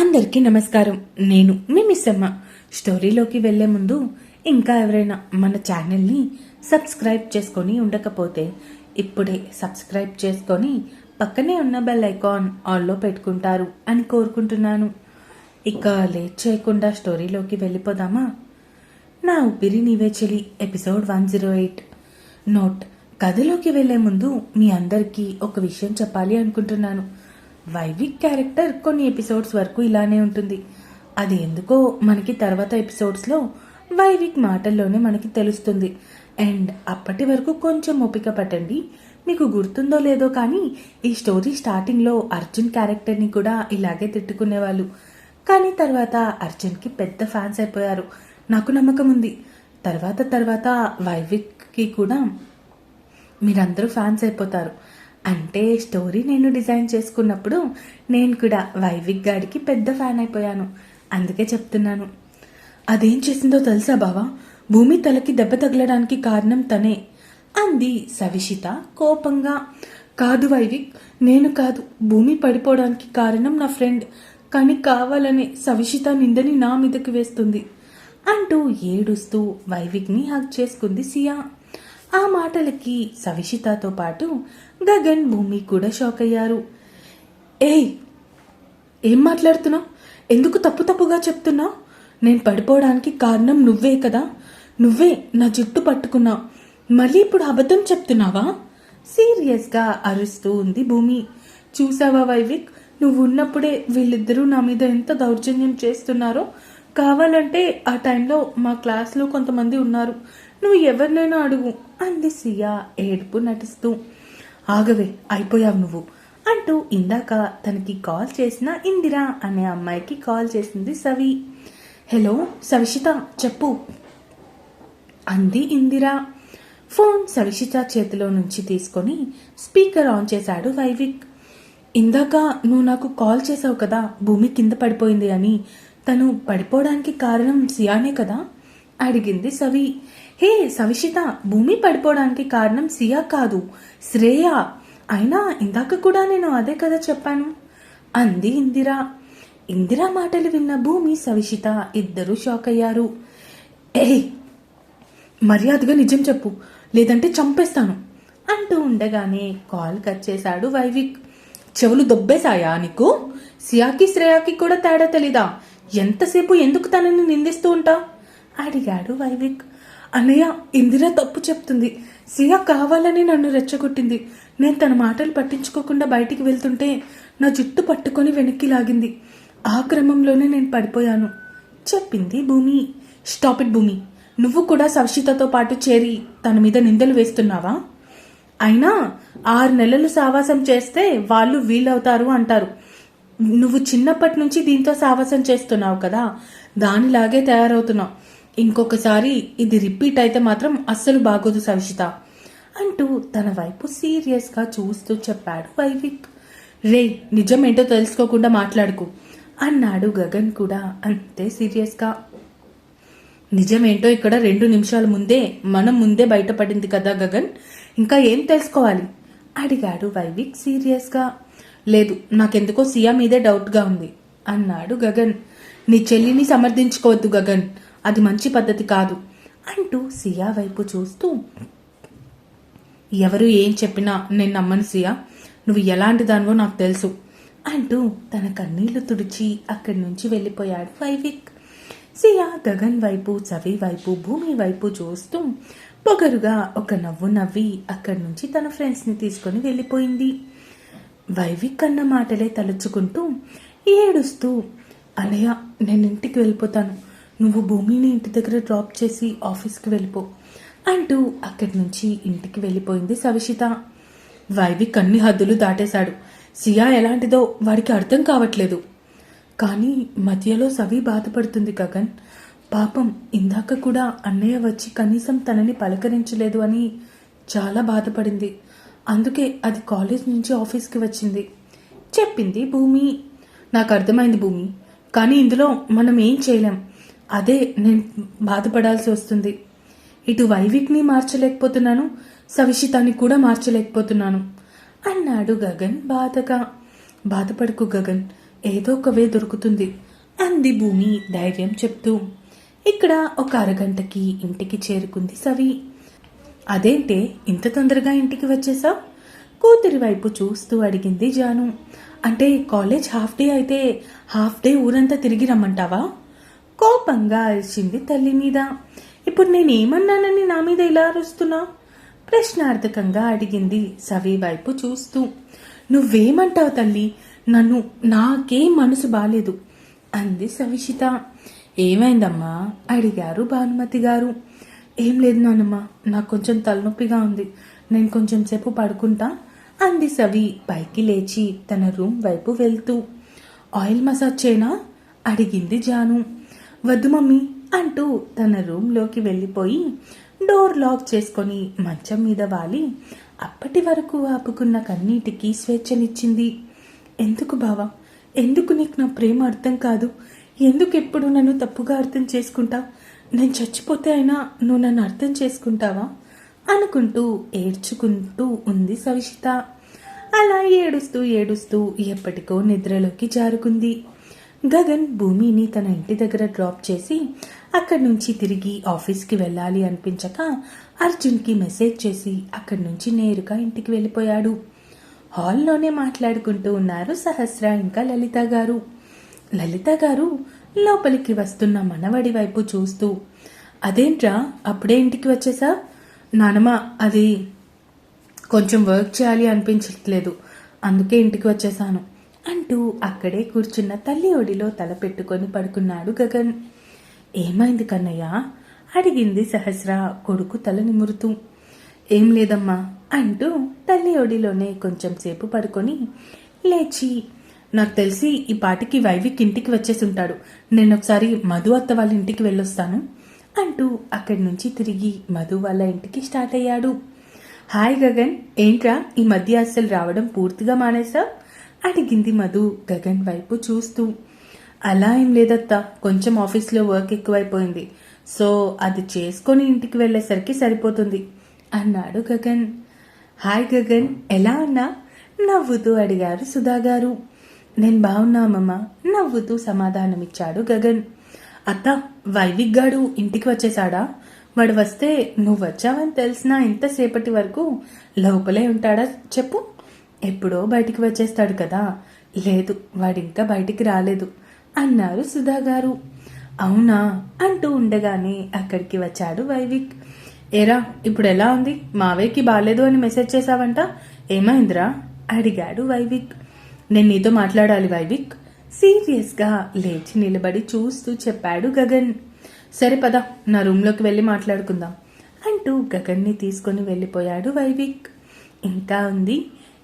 అందరికీ నమస్కారం. నేను మీ మిస్సమ్మ. స్టోరీలోకి వెళ్ళే ముందు ఇంకా ఎవరైనా మన ఛానల్ని సబ్స్క్రైబ్ చేసుకొని ఉండకపోతే ఇప్పుడే సబ్స్క్రైబ్ చేసుకొని పక్కనే ఉన్న బెల్ ఐకాన్ ఆల్లో పెట్టుకుంటారు అని కోరుకుంటున్నాను. ఇక లేట్ చేయకుండా స్టోరీలోకి వెళ్ళిపోదామా? నా ఊపిరి నీవే చెలి episode one zero eight. Note. కథలోకి వెళ్ళే ముందు మీ అందరికీ ఒక విషయం చెప్పాలి అనుకుంటున్నాను. వైవిక్ క్యారెక్టర్ కొన్ని ఎపిసోడ్స్ వరకు ఇలానే ఉంటుంది. అది ఎందుకో మనకి తర్వాత ఎపిసోడ్స్లో వైవిక్ మాటల్లోనే మనకి తెలుస్తుంది. అండ్ అప్పటి వరకు కొంచెం ఓపిక పట్టండి. మీకు గుర్తుందో లేదో కానీ ఈ స్టోరీ స్టార్టింగ్లో అర్జున్ క్యారెక్టర్ని కూడా ఇలాగే తిట్టుకునేవాళ్ళు. కానీ తర్వాత అర్జున్కి పెద్ద ఫ్యాన్స్ అయిపోయారు. నాకు నమ్మకం ఉంది. తర్వాత తర్వాత వైవిక్కి కూడా మీరందరూ ఫ్యాన్స్ అయిపోతారు. అంటే స్టోరీ నేను డిజైన్ చేసుకున్నప్పుడు నేను కూడా వైవిక్ గాడికి పెద్ద ఫ్యాన్ అయిపోయాను. అందుకే చెప్తున్నాను. అదేం చేసిందో తెలుసా బావా? భూమి తలకి దెబ్బ తగలడానికి కారణం తనే అంది సవిషిత కోపంగా. కాదు వైవిక్ నేను కాదు. భూమి పడిపోవడానికి కారణం నా ఫ్రెండ్. కానీ కావాలని సవిషిత నిందని నా మీదకి వేస్తుంది అంటూ ఏడుస్తూ వైవిక్ని హక్ చేసుకుంది సియా. ఆ మాటలకి సవిషితతో పాటు గగన్ భూమి కూడా షాక్ అయ్యారు. ఏయ్ ఏం మాట్లాడుతున్నావు? ఎందుకు తప్పు తప్పుగా చెప్తున్నావు? నేను పడిపోవడానికి కారణం నువ్వే కదా. నువ్వే నా జుట్టు పట్టుకున్నావు. మళ్ళీ ఇప్పుడు అబద్ధం చెప్తున్నావా? సీరియస్గా అరుస్తూ ఉంది భూమి. చూసావా వైవిక్? నువ్వు ఉన్నప్పుడే వీళ్ళిద్దరూ నా మీద ఎంత దౌర్జన్యం చేస్తున్నారో? కావాలంటే ఆ టైంలో మా క్లాస్లో కొంతమంది ఉన్నారు. నువ్వు ఎవరినైనా అడుగు అంది సియా ఏడుపు నటిస్తూ. ఆగవే అయిపోయావు నువ్వు అంటూ ఇందాక తనకి కాల్ చేసిన ఇందిరా అనే అమ్మాయికి కాల్ చేసింది సవి. హలో సవిషిత చెప్పు అంది ఇందిరా. ఫోన్ సవిషిత చేతిలో నుంచి తీసుకొని స్పీకర్ ఆన్ చేశాడు వైవిక్. ఇందాక నువ్వు నాకు కాల్ చేసావు కదా భూమి కింద పడిపోయింది అని. తను పడిపోవడానికి కారణం సియానే కదా? అడిగింది సవి. హే సవిషిత భూమి పడిపోవడానికి కారణం సియా కాదు శ్రేయ. అయినా ఇందాక కూడా నేను అదే కదా చెప్పాను. అంది ఇందిరా. ఇందిరా మాటలు విన్న భూమి సవిషిత ఇద్దరూ షాక్ అయ్యారు. ఏయ్ మర్యాదగా నిజం చెప్పు లేదంటే చంపేస్తాను అంటూ ఉండగానే కాల్ కట్ చేశాడు వైవిక్. చెవులు దొబ్బేశాయా నీకు? సియాకి శ్రేయాకి కూడా తేడా తెలీదా? ఎంతసేపు ఎందుకు తనని నిందిస్తూ ఉంటా? అడిగాడు వైవిక్. అన్నయ్య ఇందిర తప్పు చెప్తుంది. సియా కావాలని నన్ను రెచ్చగొట్టింది. నేను తన మాటలు పట్టించుకోకుండా బయటికి వెళ్తుంటే నా జుట్టు పట్టుకొని వెనక్కి లాగింది. ఆ క్రమంలోనే నేను పడిపోయాను. చెప్పింది భూమి. స్టాప్ ఇట్ భూమి. నువ్వు కూడా సవిషితతో పాటు చేరి తన మీద నిందలు వేస్తున్నావా? అయినా ఆరు నెలలు సావాసం చేస్తే వాళ్ళు వీలవుతారు అంటారు. నువ్వు చిన్నప్పటి నుంచి దీంతో సావాసం చేస్తున్నావు కదా. దానిలాగే తయారవుతున్నావు. ఇంకొకసారి ఇది రిపీట్ అయితే మాత్రం అస్సలు బాగోదు సవిషిత. అంటూ తన వైపు సీరియస్గా చూస్తూ చెప్పాడు వైవిక్. రే నిజమేంటో తెలుసుకోకుండా మాట్లాడుకు. అన్నాడు గగన్ కూడా అంతే సీరియస్గా నిజమేంటో ఇక్కడ రెండు నిమిషాల ముందే మనం ముందే బయటపడింది కదా గగన్? ఇంకా ఏం తెలుసుకోవాలి? అడిగాడు వైవిక్ సీరియస్గా లేదు నాకెందుకో సియా మీదే డౌట్గా ఉంది అన్నాడు గగన్. నీ చెల్లిని సమర్థించుకోవద్దు గగన్. అది మంచి పద్ధతి కాదు అంటూ సియా వైపు చూస్తూ ఎవరు ఏం చెప్పినా నేను నమ్మను సియా నువ్వు ఎలాంటి దానివో నాకు తెలుసు అంటూ తన కన్నీళ్ళు తుడిచి అక్కడి నుంచి వెళ్ళిపోయాడు వైవిక్. సియా గగన్ వైపు చవి వైపు భూమి వైపు చూస్తూ పొగరుగా ఒక నవ్వు నవ్వి అక్కడి నుంచి తన ఫ్రెండ్స్ని తీసుకొని వెళ్ళిపోయింది. వైవిక్ అన్న మాటలే తలుచుకుంటూ ఏడుస్తూ అనయా నేను ఇంటికి వెళ్ళిపోతాను. నువ్వు భూమిని ఇంటి దగ్గర డ్రాప్ చేసి ఆఫీస్కి వెళ్ళిపో. అంటూ అక్కడి నుంచి ఇంటికి వెళ్ళిపోయింది సవిషిత. వైవిక్ అన్ని హద్దులు దాటేశాడు. సియా ఎలాంటిదో వాడికి అర్థం కావట్లేదు. కానీ మధ్యలో సవి బాధపడుతుంది గగన్. పాపం ఇందాక కూడా అన్నయ్య వచ్చి కనీసం తనని పలకరించలేదు అని చాలా బాధపడింది. అందుకే అది కాలేజ్ నుంచి ఆఫీస్కి వచ్చింది. చెప్పింది భూమి. నాకు అర్థమైంది భూమి. కానీ ఇందులో మనం ఏం చేయలేం. అదే నేను బాధపడాల్సి వస్తుంది. ఇటు వైవిక్ని మార్చలేకపోతున్నాను సవిషితాన్ని కూడా మార్చలేకపోతున్నాను. అన్నాడు గగన్ బాధగా. బాధపడకు గగన్ ఏదో ఒక వే దొరుకుతుంది అంది భూమి ధైర్యం చెప్తూ. ఇక్కడ ఒక అరగంటకి ఇంటికి చేరుకుంది సవి. అదేంటే ఇంత తొందరగా ఇంటికి వచ్చేసా కూతురి వైపు చూస్తూ అడిగింది జాను. అంటే కాలేజ్ హాఫ్ డే అయితే హాఫ్ డే ఊరంతా తిరిగి రమ్మంటావా? కోపంగా అరిచింది తల్లి మీద. ఇప్పుడు నేనేమన్నానని నా మీద ఇలా అరుస్తున్నా? ప్రశ్నార్థకంగా అడిగింది సవి వైపు చూస్తూ. నువ్వేమంటావు తల్లి? నన్ను నాకేం మనసు బాలేదు అంది సవిషిత. ఏమైందమ్మా? అడిగారు భానుమతి గారు. ఏం లేదు నానమ్మ నాకు కొంచెం తలనొప్పిగా ఉంది. నేను కొంచెం సేపు పడుకుంటా అంది సవి పైకి లేచి తన రూమ్ వైపు వెళ్తూ. ఆయిల్ మసాజ్ చేయనా? అడిగింది జాను. వద్దు మమ్మీ అంటూ తన రూమ్లోకి వెళ్ళిపోయి డోర్ లాక్ చేసుకొని మంచం మీద వాలి. అప్పటి వరకు ఆపుకున్న కన్నీటికి స్వేచ్ఛనిచ్చింది. ఎందుకు బావా? ఎందుకు నీకు నా ప్రేమ అర్థం కాదు? ఎందుకు ఎప్పుడు నన్ను తప్పుగా అర్థం చేసుకుంటావు నేను చచ్చిపోతే అయినా నువ్వు నన్ను అర్థం చేసుకుంటావా? అనుకుంటూ ఏడ్చుకుంటూ ఉంది సవిషిత. అలా ఏడుస్తూ ఏడుస్తూ ఎప్పటికో నిద్రలోకి జారుకుంది. గగన్ భూమిని తన ఇంటి దగ్గర డ్రాప్ చేసి అక్కడి నుంచి తిరిగి ఆఫీస్కి వెళ్ళాలి అనిపించక అర్జున్కి మెసేజ్ చేసి అక్కడి నుంచి నేరుగా ఇంటికి వెళ్ళిపోయాడు. హాల్లోనే మాట్లాడుకుంటూ ఉన్నారు సహస్ర ఇంకా లలిత గారు. లలిత గారు లోపలికి వస్తున్న మనవడి వైపు చూస్తూ అదేంట్రా అప్పుడే ఇంటికి వచ్చేసా? నానమ్మ అది కొంచెం వర్క్ చేయాలి అనిపించట్లేదు. అందుకే ఇంటికి వచ్చేసాను. అంటూ అక్కడే కూర్చున్న తల్లి ఒడిలో తల పెట్టుకొని పడుకున్నాడు గగన్. ఏమైంది కన్నయ్య? అడిగింది సహస్ర కొడుకు తల నిమురుతూ. ఏం లేదమ్మా అంటూ తల్లి ఒడిలోనే కొంచెం సేపు పడుకొని లేచి నాకు తెలిసి ఈ పాటికి వైవిక్ ఇంటికి వచ్చేసి ఉంటాడు నేను ఒకసారి మధు అత్త వాళ్ళ ఇంటికి వెళ్ళొస్తాను అంటూ అక్కడి నుంచి తిరిగి మధు వాళ్ళ ఇంటికి స్టార్ట్ అయ్యాడు. హాయ్ గగన్ ఏంట్రా ఈ మధ్య అస్సలు రావడం పూర్తిగా మానేసా అడిగింది మధు గగన్ వైపు చూస్తూ. అలా ఏం లేదత్తా కొంచెం ఆఫీస్లో వర్క్ ఎక్కువైపోయింది. సో అది చేసుకొని ఇంటికి వెళ్ళేసరికి సరిపోతుంది అన్నాడు గగన్. హాయ్ గగన్ ఎలా ఉన్నా? నవ్వుతూ అడిగారు సుధా గారు నేను బాగున్నామమ్మ నవ్వుతూ సమాధానమిచ్చాడు గగన్. అత్త వైవిక్ గాడు ఇంటికి వచ్చేసాడా వాడు వస్తే నువ్వు వచ్చావని తెలిసినా ఇంతసేపటి వరకు లోపలే ఉంటాడా? చెప్పు. ఎప్పుడో బయటికి వచ్చేస్తాడు కదా. లేదు వాడింకా బయటికి రాలేదు అన్నారు సుధా గారు అవునా? అంటూ ఉండగానే అక్కడికి వచ్చాడు వైవిక్. ఏరా ఇప్పుడు ఎలా ఉంది? మావేకి బాగాలేదు అని మెసేజ్ చేశావంట? ఏమైందిరా? అడిగాడు వైవిక్. నేను నీతో మాట్లాడాలి వైవిక్. సీరియస్గా లేచి నిలబడి చూస్తూ చెప్పాడు గగన్. సరే పద నా రూమ్లోకి వెళ్ళి మాట్లాడుకుందాం అంటూ గగన్ని తీసుకొని వెళ్ళిపోయాడు వైవిక్. ఇంకా ఉంది